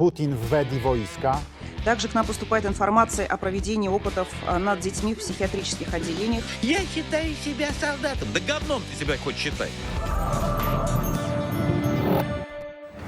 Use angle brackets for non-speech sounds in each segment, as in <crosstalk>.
Putin wwedzi wojska, Также к нам поступает информация о проведении опытов а, над детьми в психиатрических отделениях. Я считаю себя солдатом. Да говном ты себя хоть считай.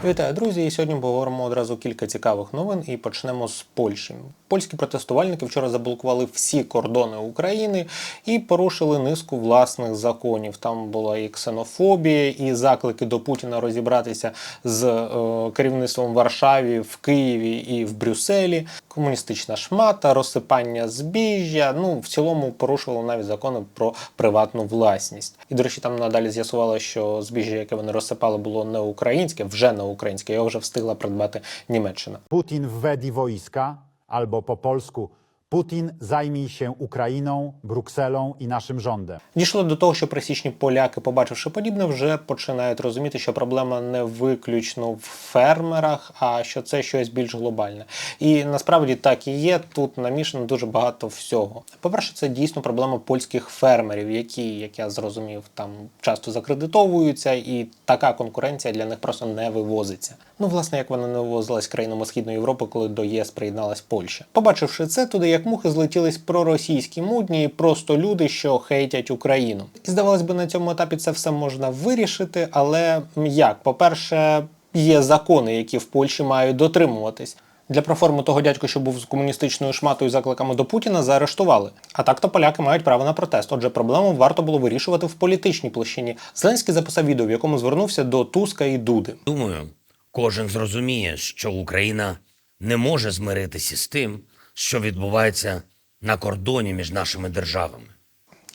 Вітаю, друзі! І сьогодні поговоримо одразу кілька цікавих новин і почнемо з Польщі. Польські протестувальники вчора заблокували всі кордони України і порушили низку власних законів. Там була і ксенофобія, і заклики до Путіна розібратися з е, керівництвом в Варшаві, в Києві і в Брюсселі, комуністична шмата, розсипання збіжжя. Ну в цілому порушували навіть закони про приватну власність. І до речі, там надалі з'ясувало, що збіжжя, яке вони розсипали, було не українське, вже не. Його вже встигла придбати Німеччина. Путін введі війська або по polsku Putin zajmij się Ukrainą, Brukselą i naszym rządem. Дійшло до того, що пересічні поляки, побачивши подібне, вже починають розуміти, що проблема не виключно в фермерах, а що це щось більш глобальне. І насправді так і є. Тут намішано дуже багато всього. По-перше, це дійсно проблема польських фермерів, які, як я зрозумів, там часто закредитовуються, і така конкуренція для них просто не вивозиться. Ну, власне, як вона не вивозилась країнами Східної Європи, коли до ЄС приєдналась Польща. Побачивши це, туди як мухи злетілись проросійські мудні і просто люди, що хейтять Україну. І здавалось би, на цьому етапі це все можна вирішити, але як? По-перше, є закони, які в Польщі мають дотримуватись. Для проформу того дядька, що був з комуністичною шматою закликами до Путіна, заарештували. А так то поляки мають право на протест. Отже, проблему варто було вирішувати в політичній площині. Зеленський записав відео, в якому звернувся до Туска і Дуди. Думаю, кожен зрозуміє, що Україна не може змиритися з тим, що відбувається на кордоні між нашими державами.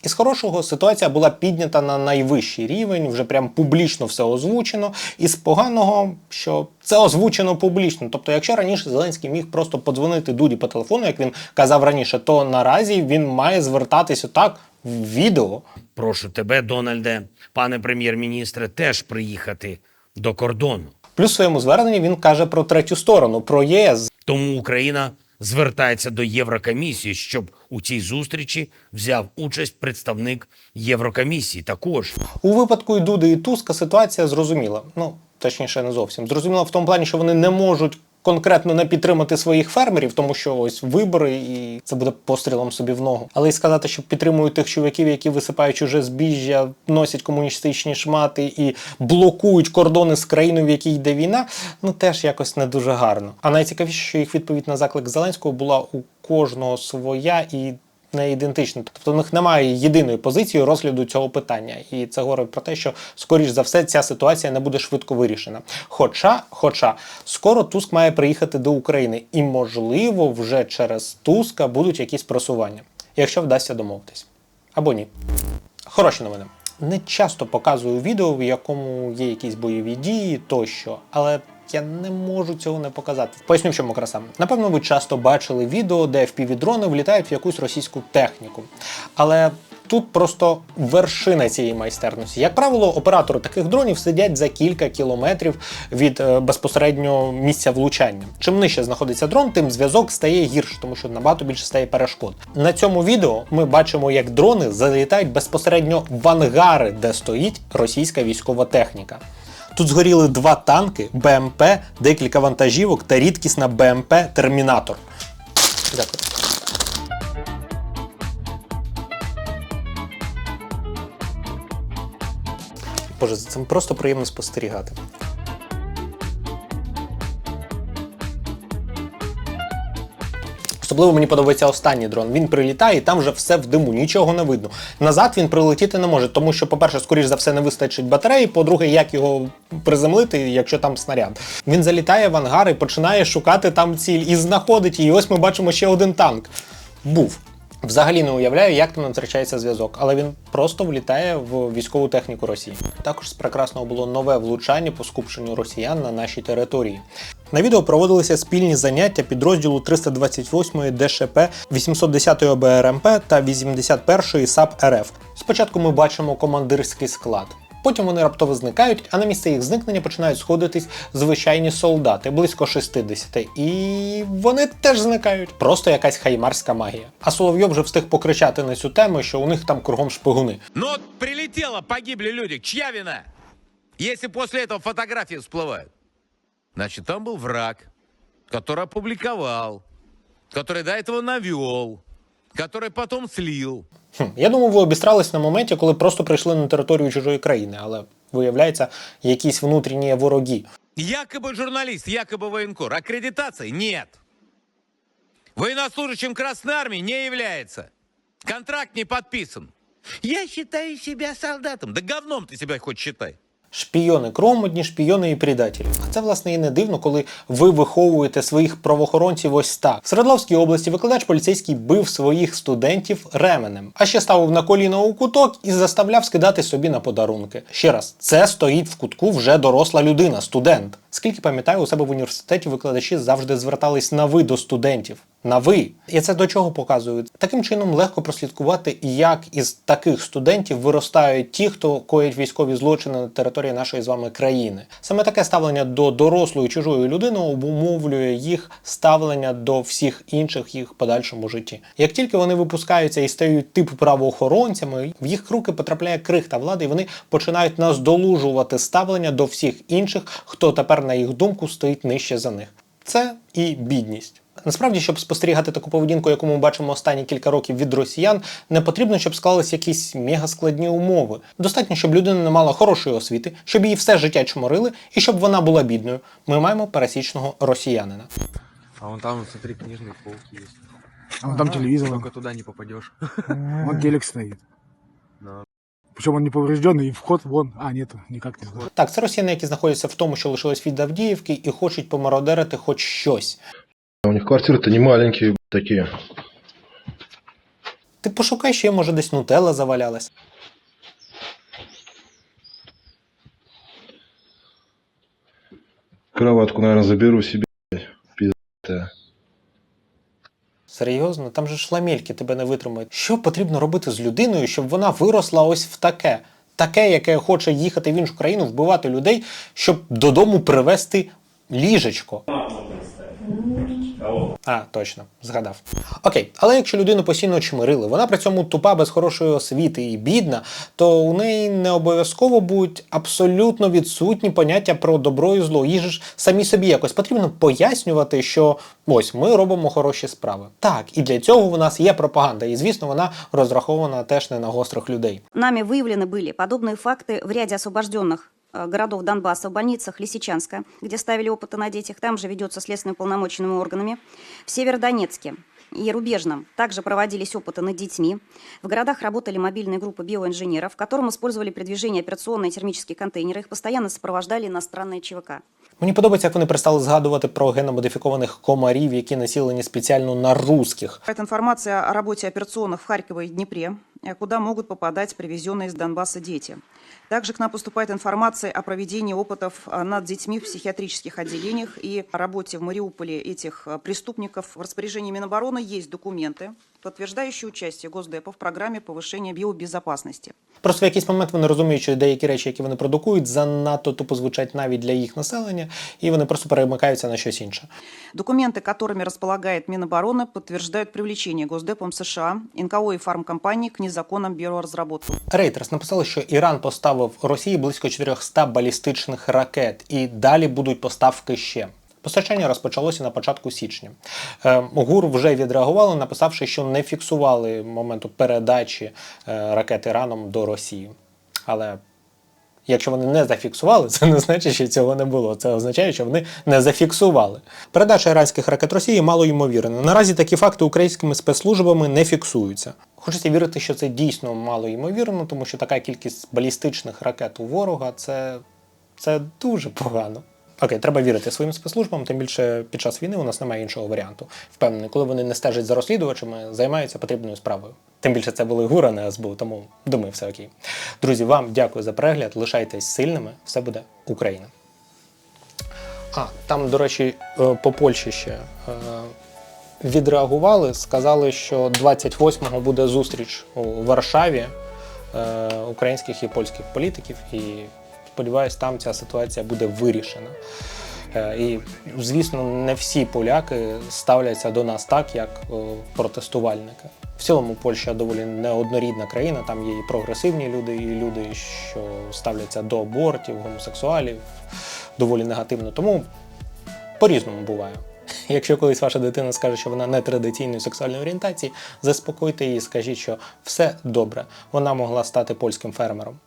Із хорошого ситуація була піднята на найвищий рівень, вже прям публічно все озвучено. І з поганого, що це озвучено публічно. Тобто, якщо раніше Зеленський міг просто подзвонити Дуді по телефону, як він казав раніше, то наразі він має звертатися так в відео. Прошу тебе, Дональде, пане прем'єр-міністре, теж приїхати до кордону. Плюс в своєму зверненні він каже про третю сторону, про ЄС. Тому Україна звертається до Єврокомісії, щоб у цій зустрічі взяв участь представник Єврокомісії. Також У випадку і Дуди і Туска ситуація зрозуміла. Ну, точніше, не зовсім. Зрозуміла в тому плані, що вони не можуть конкретно не підтримати своїх фермерів, тому що ось вибори, і це буде пострілом собі в ногу. Але й сказати, що підтримують тих чуваків, які висипають чуже збіжжя, носять комуністичні шмати і блокують кордони з країною, в якій йде війна, ну теж якось не дуже гарно. А найцікавіше, що їх відповідь на заклик Зеленського була у кожного своя і не ідентично. Тобто в них немає єдиної позиції розгляду цього питання. І це говорить про те, що скоріш за все ця ситуація не буде швидко вирішена. Хоча, хоча скоро Туск має приїхати до України, і можливо, вже через Туска будуть якісь просування, якщо вдасться домовитись. Або ні. Хороші новини. Не часто показую відео, в якому є якісь бойові дії тощо, але я не можу цього не показати. Поясню, в чому краса. Напевно, ви часто бачили відео, де FPV-дрони влітають в якусь російську техніку. Але тут просто вершина цієї майстерності. Як правило, оператори таких дронів сидять за кілька кілометрів від е, безпосереднього місця влучання. Чим нижче знаходиться дрон, тим зв'язок стає гірше, тому що набагато більше стає перешкод. На цьому відео ми бачимо, як дрони залітають безпосередньо в ангари, де стоїть російська військова техніка. Тут згоріли два танки, БМП, декілька вантажівок та рідкісна БМП Термінатор. Дякую. Боже, за цим просто приємно спостерігати. Особливо мені подобається останній дрон. Він прилітає і там вже все в диму, нічого не видно. Назад він прилетіти не може, тому що, по-перше, скоріш за все, не вистачить батареї. По-друге, як його приземлити, якщо там снаряд. Він залітає в ангар і починає шукати там ціль і знаходить її. Ось ми бачимо ще один танк. Був. Взагалі не уявляю, як там втрачається зв'язок, але він просто влітає в військову техніку Росії. Також з прекрасного було нове влучання по скупченню росіян на нашій території. На відео проводилися спільні заняття підрозділу 328 ДШП, 810 ОБРМП та 81 САП РФ. Спочатку ми бачимо командирський склад. Потім вони раптово зникають, а на місце їх зникнення починають сходитись звичайні солдати, близько 60. І вони теж зникають. Просто якась хаймарська магія. А Соловйов вже встиг покричати на цю тему, що у них там кругом шпигуни. Ну вот прилетело, погибли люди. Чья вина? Если после этого фотографии всплывают. Значит, там был враг. который опубликовал, который до этого навел, который потом слил. Хм, я думав, ви обістрались на моменті, коли просто прийшли на територію чужої країни, але виявляється, якісь внутрішні вороги. Якобы журналист, якобы военкор. Аккредитации нет. Военнослужащим Красной Армии не является. Контракт не подписан. Я считаю себя солдатом. Да говном ты себя хоть считай. Шпійони кромодні, шпійони і предателі. А це, власне, і не дивно, коли ви виховуєте своїх правоохоронців ось так. В Свердловській області викладач поліцейський бив своїх студентів ременем, а ще ставив на коліно у куток і заставляв скидати собі на подарунки. Ще раз, це стоїть в кутку вже доросла людина, студент. Скільки пам'ятаю, у себе в університеті викладачі завжди звертались на ви до студентів. На ви. І це до чого показує? Таким чином легко прослідкувати, як із таких студентів виростають ті, хто коїть військові злочини на території нашої з вами країни. Саме таке ставлення до дорослої чужої людини обумовлює їх ставлення до всіх інших їх подальшому житті. Як тільки вони випускаються і стають типу правоохоронцями, в їх руки потрапляє крихта влади, і вони починають наздолужувати ставлення до всіх інших, хто тепер, на їх думку, стоїть нижче за них. Це і бідність. Насправді, щоб спостерігати таку поведінку, яку ми бачимо останні кілька років від росіян, не потрібно, щоб склались якісь мегаскладні умови. Достатньо, щоб людина не мала хорошої освіти, щоб її все життя чморили і щоб вона була бідною. Ми маємо пересічного росіянина. А вон там, смотри, книжный полк есть. А вон там телевизор. Только туда не попадешь. <laughs> Вот телек стоит. Да. Причем он не поврежденный, и вход вон. А, нету, никак не знаю. Так, це росіяни, які знаходяться в тому, що лишилось від Авдіївки, і хочуть помародерити хоч щось. У них квартиры-то не маленькие такие. Ти пошукай, ще може десь нутелла завалялась. Кроватку, наверное, заберу себе. Пиздатая. Серйозно, там же ж ламельки тебе не витримають. Що потрібно робити з людиною, щоб вона виросла ось в таке? Таке, яке хоче їхати в іншу країну, вбивати людей, щоб додому привезти ліжечко. А, точно, згадав. Окей, але якщо людину постійно чмирили, вона при цьому тупа без хорошої освіти і бідна, то у неї не обов'язково будуть абсолютно відсутні поняття про добро і зло. Їй же ж самі собі якось потрібно пояснювати, що ось ми робимо хороші справи. Так, і для цього в нас є пропаганда, і звісно, вона розрахована теж не на гострих людей. Нами выявлены были подобные факты в ряде освобожденных э, городов Донбасса, в больницах Лисичанска, где ставили опыты на детях, там же ведется следственно полномоченными органами, в Северодонецке и Рубежном также проводились опыты над детьми. В городах работали мобильные группы биоинженеров, в котором использовали при движении операционные термические контейнеры. Их постоянно сопровождали иностранные ЧВК. Мені подобається, як вони перестали згадувати про геномодифікованих комарів, які націлені спеціально на русських. Это информация о работе операционных в Харькове и Днепре, э, куда могут попадать привезенные из Донбасса дети. Также к нам поступает информация о проведении опытов э, над детьми в психиатрических отделениях и о работе в Мариуполе этих э, преступников. В распоряжении Минобороны есть документы, подтверждающие участие Госдепа в программе повышения биобезопасности. Просто в якийсь момент вони розуміють, що деякі речі, які вони продукують, занадто тупо звучать навіть для їх населення, і вони просто перемикаються на щось інше. Документы, которыми располагает Минобороны, подтверждают привлечение Госдепом США, НКО и фармкомпаний к незаконным биоразработкам. Рейтерс написали, що Іран поставив Росії близько 400 балістичних ракет, і далі будуть поставки ще. Постачання розпочалося на початку січня. Е, ГУР вже відреагували, написавши, що не фіксували моменту передачі е, ракет Іраном до Росії. Але Якщо вони не зафіксували, <laughs> це не значить, що цього не було. Це означає, що вони не зафіксували. Передача іранських ракет Росії мало ймовірна. Наразі такі факти українськими спецслужбами не фіксуються. Хочеться вірити, що це дійсно мало ймовірно, тому що така кількість балістичних ракет у ворога це, це дуже погано. Окей, треба вірити своїм спецслужбам, тим більше під час війни у нас немає іншого варіанту. Впевнений, коли вони не стежать за розслідувачами, займаються потрібною справою. Тим більше це були гура, не СБУ, тому думаю, все окей. Друзі, вам дякую за перегляд. Лишайтесь сильними, все буде Україна. А, там, до речі, е, по Польщі ще е, відреагували, сказали, що 28-го буде зустріч у Варшаві е, українських і польських політиків, і сподіваюсь, там ця ситуація буде вирішена. Е, І, звісно, не всі поляки ставляться до нас так, як е, протестувальники. В цілому Польща доволі неоднорідна країна, там є і прогресивні люди, і люди, що ставляться до абортів, гомосексуалів доволі негативно. Тому по-різному буває. Якщо колись ваша дитина скаже, що вона не традиційної сексуальної орієнтації, заспокойте її, скажіть, що все добре. Вона могла стати польським фермером.